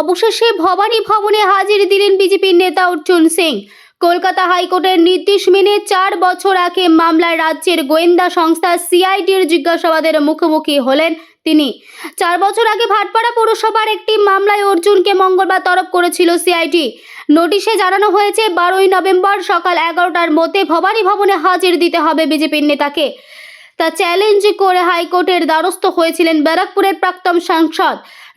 অবশেষে ভবানী ভবনে হাজির দিলেন বিজেপির নেতা অর্জুন সিং। কলকাতা হাইকোর্টের নির্দেশ মেনে চার বছর আগে মামলায় রাজ্যের গোয়েন্দা সংস্থা সিআইডির জিজ্ঞাসাবাদের মুখোমুখি হলেন তিনি। চার বছর আগে ভাটপাড়া পৌরসভার একটি মামলায় অর্জুনকে মঙ্গলবার তরফ করেছিল সিআইডি। নোটিশে জানানো হয়েছে, বারোই নভেম্বর সকাল এগারোটার মধ্যে ভবানী ভবনে হাজির দিতে হবে বিজেপির নেতাকে। তা চ্যালেঞ্জ করে হাইকোর্টের দ্বারস্থ হয়েছিলেন ব্যারাকপুরের প্রাক্তন সাংসদ।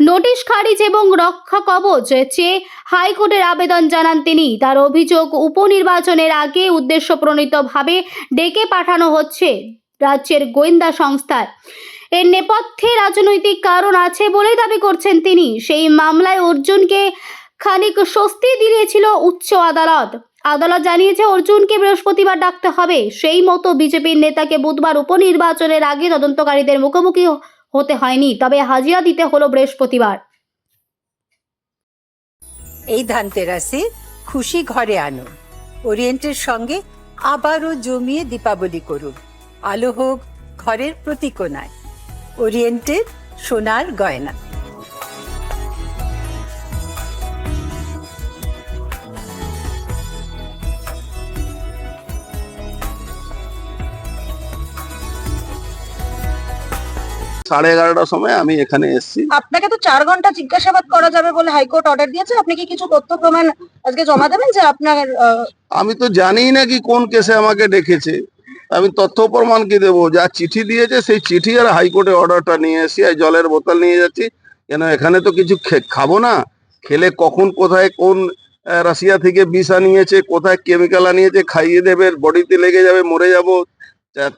নোটিশ খারিজ এবং রক্ষা কবচ চেয়ে হাইকোর্টের আবেদন জানান তিনি। তার অভিযোগ, উপনির্বাচনের আগে উদ্দেশ্যপ্রণীতভাবে ডেকে পাঠানো হচ্ছে রাজ্যের গোয়েন্দা সংস্থার এর নেপথ্যে রাজনৈতিক কারণ আছে বলেই দাবি করছেন তিনি। সেই মামলায় অর্জুনকে খানিক স্বস্তি দিয়েছিল উচ্চ আদালত। আদালত জানিয়েছে, অর্জুনকে বৃহস্পতিবার ডাকতে হবে। সেই মতো বিজেপির নেতাকে বুধবার উপনির্বাচনের আগে তদন্তকারীদের মুখোমুখি হতে হয়নি, তবে হাজিরা দিতে হলো বৃহস্পতিবার। এই ধানতেরাসে খুশি ঘরে আনুন ওরিয়েন্টের সঙ্গে আবারও জমিয়ে দীপাবলি করুন। আলো হোক ঘরের প্রতি কোনায় ওরিয়েন্টের সোনার গয়না। সাড়ে এগারোটার সময় আমি এখানে এসেছি। আপনাকে তো চার ঘণ্টা জিজ্ঞাসাবাদ করা যাবে বলে হাইকোর্ট অর্ডার দিয়েছে। আপনি কি কিছু তথ্য প্রমাণ আজকে জমা দেবেন যে আপনার আমি তো জানি না কি কোন কেসে আমাকে ডেকেছে। আমি তথ্য প্রমাণ কি দেবো? যা চিঠি দিয়েছে সেই চিঠি আর হাইকোর্টে অর্ডারটা নিয়ে এসেছি। আর জলের বোতল নিয়ে যাচ্ছি। কেন এখানে তো কিছু খাব না? খেলে কখন কোথায় কোন রাশিয়া থেকে বিষ আনিয়েছে কোথায় কেমিক্যাল আনিয়েছে খাইয়ে দেবে বডিতে লেগে যাবে মরে যাব।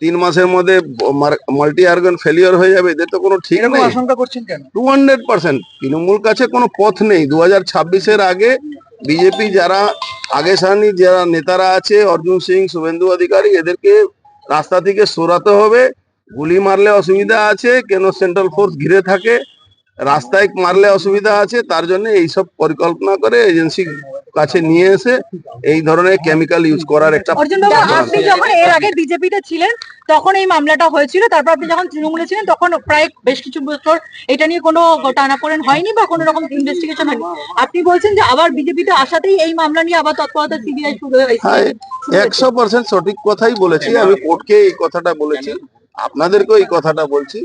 তিন মাসের মধ্যে মাল্টি অর্গান ফেলিওর হয়ে যাবে এদের তো কোনো ঠিক নেই। আশঙ্কা করছেন কেন? টু হান্ড্রেড পার্সেন্ট তৃণমূল কাছে কোনো পথ নেই। দু হাজার ছাব্বিশের আগে বিজেপি যারা আগে সানি যারা নেতারা আছে অর্জুন সিং শুভেন্দু অধিকারী এদেরকে রাস্তা থেকে সরাতে হবে। গুলি মারলে অসুবিধা আছে কেন সেন্ট্রাল ফোর্স ঘিরে থাকে? রাস্তায় মারলে অসুবিধা আছে তার জন্য এইসব পরিকল্পনা করে এজেন্সি কাছে নিয়ে এসে এই ধরনের কেমিক্যাল ইউজ করার একটা। আপনি যখন এর আগে বিজেপিতে ছিলেন তখন এই মামলাটা হয়েছিল তারপর আপনি যখন তৃণমূলে ছিলেন তখন প্রায় বেশ কিছু বছর এটা নিয়ে কোনো টানাপোড়েন হয়নি বা কোনো রকম ইনভেস্টিগেশন হয়নি। আপনি বলছেন যে আবার বিজেপিতে আসাতেই এই মামলা নিয়ে আবার তৎপরতা সিবিআই শুরু হয়েছে। হ্যাঁ একশো পার্সেন্ট সঠিক কথাই বলেছি আমি কোর্টকে এই কথাটা বলেছি আপনাদেরকেও এই কথাটা বলছি।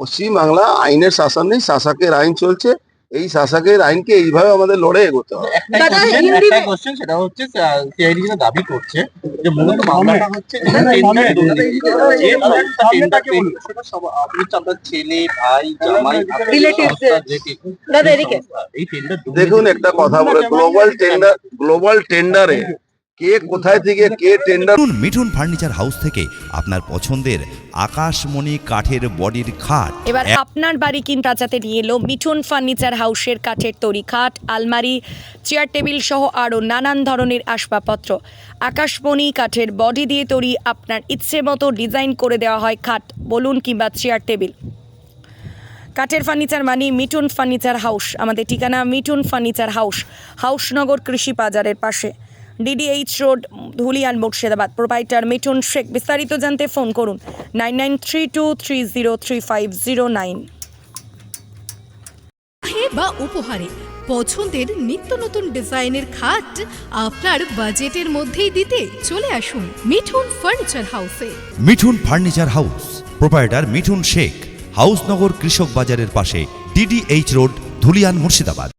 পশ্চিম বাংলা আইনের শাসন নেই শাসকের আইন চলছে। এই শাসকের আইনকে এইভাবে আমাদের লড়ে এগোতে হবে। সেটা হচ্ছে সিআইডি যেটা দাবি করছে যে মূলত মামলাটা হচ্ছে ছেলে ভাই জামাই এই টেন্ডার দেখুন একটা কথা বলে গ্লোবাল টেন্ডার গ্লোবাল টেন্ডারে কে কোথায় থেকে কে টেন্ডার মিঠুন ফার্নিচার হাউস থেকে আপনার পছন্দের আকাশমণি কাঠের বডির খাট। এবার আপনার বাড়ি কিন বাঁচাতে নিয়ে এলো মিঠুন ফার্নিচার হাউসের কাঠের তৈরি খাট আলমারি চেয়ার টেবিল সহ আরও নানান ধরনের আসবাবপত্র। আকাশমণি কাঠের বডি দিয়ে তৈরি আপনার ইচ্ছে মতো ডিজাইন করে দেওয়া হয় খাট বলুন কিংবা চেয়ার টেবিল। কাঠের ফার্নিচার মানে মিঠুন ফার্নিচার হাউস। আমাদের ঠিকানা মিঠুন ফার্নিচার হাউস হাউসনগর কৃষি বাজারের পাশে। DDH road Dhulian Murshidabad. Provider Mithun Sheikh বিস্তারিত জানতে ফোন করুন nine nine three two three zero three five zero nine. উপহারে বা উপহারে পছন্দের নিত্য নতুন ডিজাইনের খাট আপনার বাজেটের মধ্যেই দিতে চলে আসুন মিঠুন ফার্নিচার হাউসে। Mithun furniture house proprietor Mithun Sheikh Housenagar কৃষক বাজারের পাশে ডিডিএইচ রোড ধুলিয়ান মুর্শিদাবাদ।